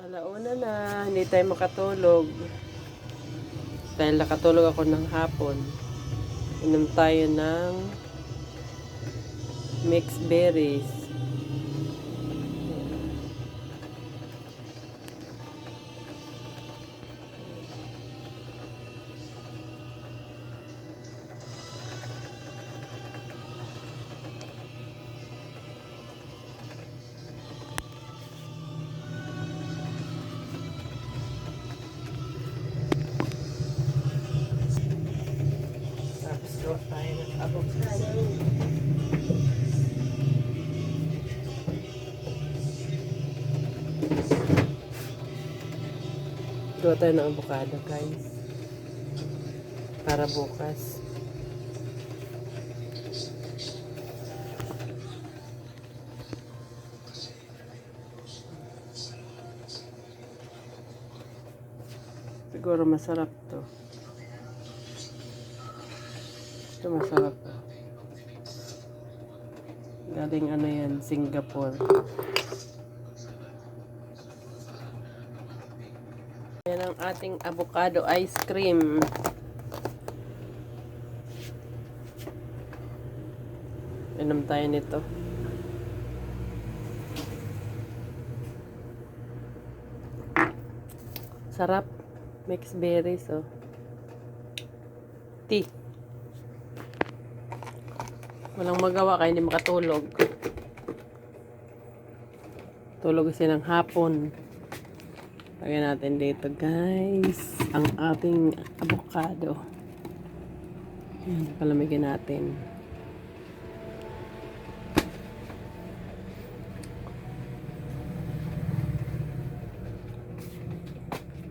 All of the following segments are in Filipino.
Alauna na, hindi tayo makatulog. Dahil nakatulog ako ng hapon. Inom tayo ng mixed berries. Gawa tayo ng avocado guys. Para bukas. Siguro masarap to. Ito masarap. Galing ano yan, Singapore. Yan ang ating avocado ice cream. Inom tayo nito. Sarap. Mixed berries, oh. Tea. Walang magawa kaya hindi makatulog. Tulog kasi ng hapon. Lagyan natin dito guys ang ating avocado. Yan, palamigin natin.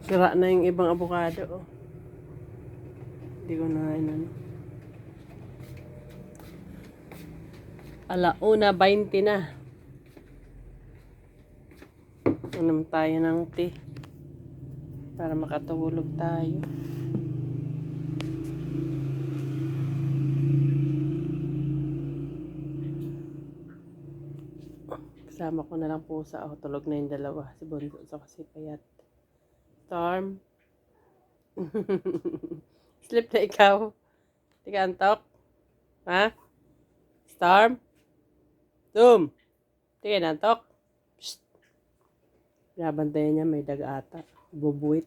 Sira na yung ibang avocado. Oh. Hindi ko na ano. Alauna 20 na. Inom tayo ng tea. Para makatulog tayo. Kasama ko na lang pusa. Oh, tulog na yung dalawa. Si Bonzo sa kasi payat. Storm. Sleep na ikaw. Hindi ka antok? Ha? Storm? Zoom! Hindi ka nantok? Psst. Binabantayan niya may daga ata. Bubuit.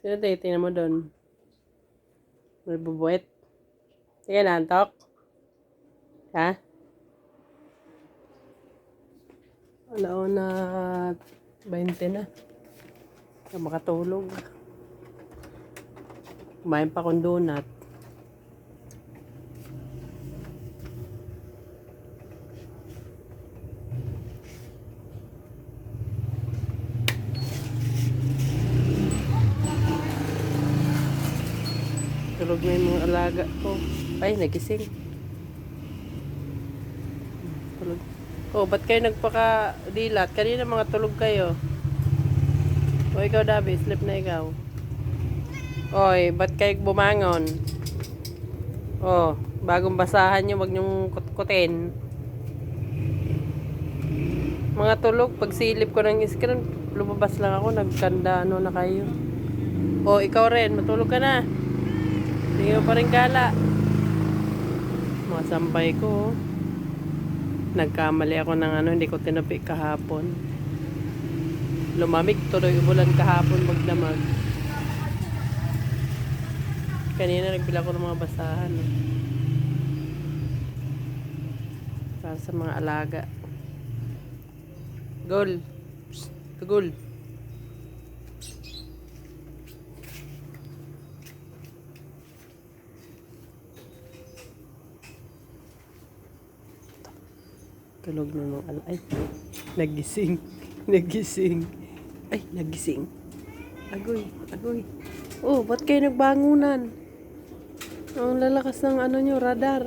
Sino tayo? Tingnan mo doon. May bubuit. Hindi ka nantok? Ha? 20 na. Hindi ka makatulog. Kumain pa akong donut. Tulog na yung mga alaga ko. Ay, nagising. Tulog. Oh, ba't kayo nagpaka-dilat? Kanina mga tulog kayo. O, ikaw, Dabi, sleep na ikaw. Oy, ba't kayo bumangon? Oh, bagong basahan nyo, wag nyong kutkutin. Mga tulog, pag silip ko ng screen, lumabas lang ako, nagkanda ano na kayo. Oh, ikaw rin, matulog ka na. Hindi pa rin gala. Mga sampay ko. Nagkamali ako ng ano, hindi ko tinapi kahapon. Lumamig tuloy ulan kahapon magdamag. Kanina nagbila ko ng mga basahan. Para sa mga alaga. Psst, Gol. Tulog na nung ala. Ay, nagising. Nagising. Ay, nagising. Agoy, agoy. Oh, ba't kayo nagbangunan? Ang lalakas ng ano nyo, radar.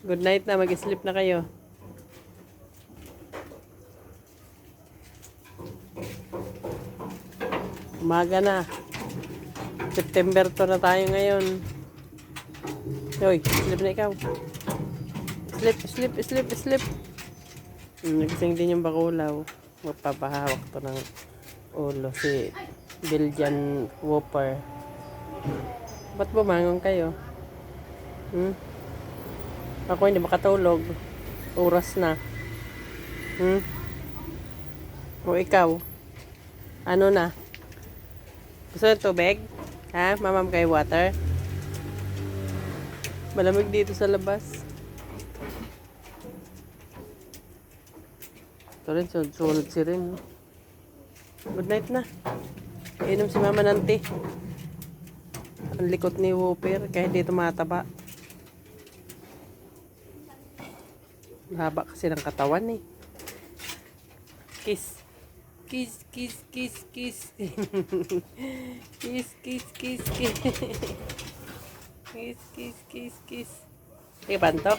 Good night na, mag-sleep na kayo. Umaga na. September to na tayo ngayon. Hoy, sleep na ikaw. Slip, slip, slip, slip. Nagising din yung bakulaw. Magpapahawak to ng ulo si Belgian Whopper. Ba't bumangon kayo? Hmm? Ako hindi makatulog. Oras na. Hmm? O ikaw? Ano na? Gusto ng tubig? Ha? Mamam kayo water? Malamig dito sa labas. Ito rin, sunod, si rin. Good night na. Inom si mama ng tea. Ang likot ni Whopper, kaya hindi tumataba. Haba kasi ng katawan eh. Kiss. Kiss, kiss, kiss, kiss. kiss, kiss, kiss, kiss. kiss, kiss, kiss, kiss. Sige, pantok.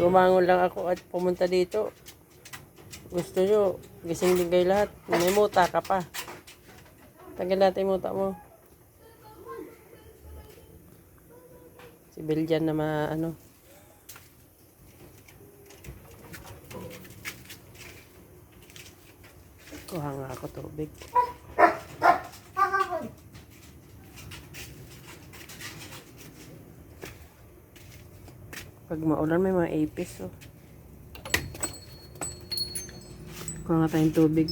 Gumangon lang ako at pumunta dito. Gusto nyo, gising din kayo lahat. May muta ka pa. Tagal natin yung muta mo. Si Belgian na ma, ano. Kuha nga ako tubig. Pag maulan may mga apis oh. Kuha nga tayong tubig.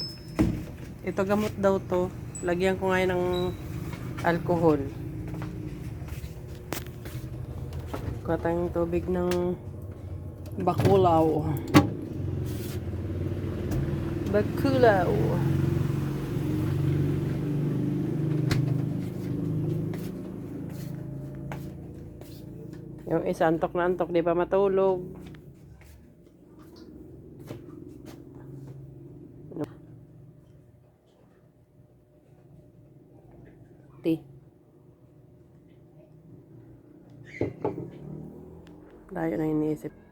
Ito gamot daw to. Lagyan ko ngayon ng alcohol. Kuha tayong tubig ng bakulaw. Bakulaw. Yung isa antok na antok, di pa matulog. Tea. Layo na iniisip.